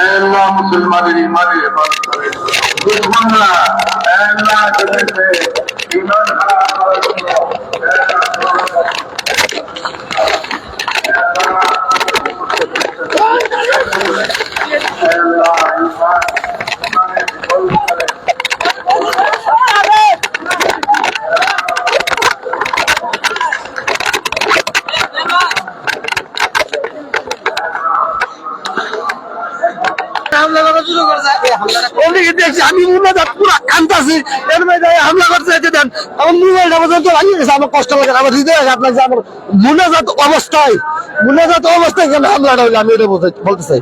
আল্লাহ মুসলমানের ইমানের হেফাজত করে দুশ্মনরা আল্লাহ ইমান ওদিকে দেখছি আমি মুনাজাত পুরা কান্তাছি এর মধ্যে হামলা করছে যে দেন আমার মোবাইলটা পর্যন্ত ভাঙিয়ে গেছে আমার কষ্ট লাগে আমার হৃদয় আছে আপনার যে আমার মুনাজাত অবস্থায় মুনাজাত অবস্থায় কেন হামলাটা হইল আমি এটা বলতে- বলতে চাই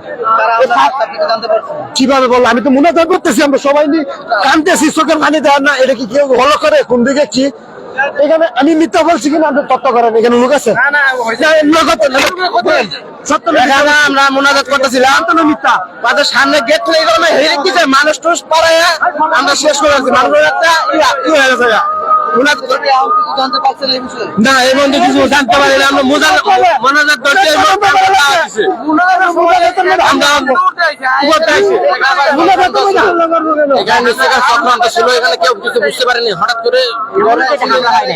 কীভাবে বলল? আমি তো মুনাজাত করতেছি আমরা সবাই নিয়ে কানতেছি চোখের পানি দেওয়ার না এটা কি কেউ হলো করে? কোন দিকে কি? এখানে আমি মিথ্যা বলছি কিনা আপনি তত্ত্ব করেন এখানে লোক আছে? আমরা মোনাজাত করতেছিলাম। মিথ্যা? সামনে গেট খুলে গেল না দিছে মানুষ টুস পাড়ায় আমরা শেষ করে দিচ্ছি মানুষের একটা হয়ে গেছে মোনাজাত করতে- না এই বন্ধু কিছু জানতে পারি না আমরা মোনাজাত মোনাজাত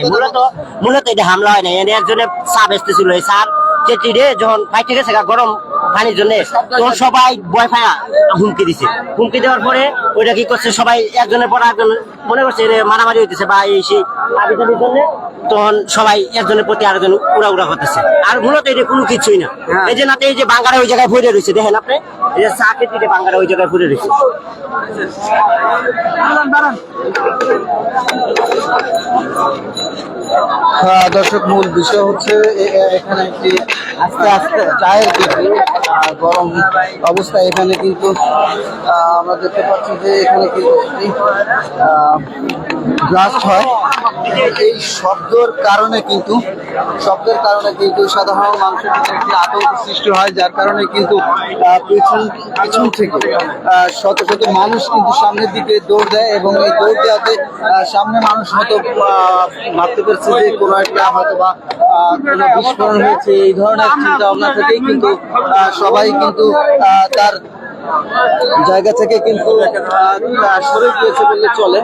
মূলত মূলত এটা হামলা হয় নাই। এনে একজনে চা বেচতেছিল এই চার চেটি রে যখন পাইতে গেছে গা গরম পানির জন্য তখন সবাই বয় ফায়া হুমকি দিছে। হুমকি দেওয়ার পরে ওইটা কি করছে? সবাই একজনের পর একজন মনে করছে এরে মারামারি হইতেছে বা এই সেই আবি জাবির জন্য। তখন সবাই একজনের প্রতি আরেকজন উড়া উড়া করতেছে। আর মূলত এটা কোনো কিছুই না। এই যে নাতে এই যে বাঙ্গারা ওই জায়গায় পড়ে রয়েছে দেখেন আপনি? এই যে চা কেটিতে বাঙ্গারা ওই জায়গায় পড়ে রয়েছে। দর্শক মূল বিষয় হচ্ছে এখানে একটি আস্তে আস্তে চায়ের বিক্রি গরম অবস্থা এখানে কিন্তু আমরা দেখতে পাচ্ছি যে এখানে কিন্তু ব্লাস্ট হয়। এই শব্দর কারণে কিন্তু শব্দের কারণে কিন্তু সাধারণ মানুষের ভিতরে একটি আতঙ্ক সৃষ্টি হয়, যার কারণে কিন্তু পিছন পিছন থেকে শত শত মানুষ কিন্তু সামনের দিকে দৌড় দেয় এবং এই দৌড় দেওয়াতে সামনে মানুষ হয়তো ভাবতে পারছে যে কোনো একটা হয়তো বা কোনো বিস্ফোরণ হয়েছে, এই ধরনের চিন্তা ভাবনা থেকেই কিন্তু সবাই কিন্তু তার জায়গা থেকে কিন্তু সরে গিয়েছে বললে চলে।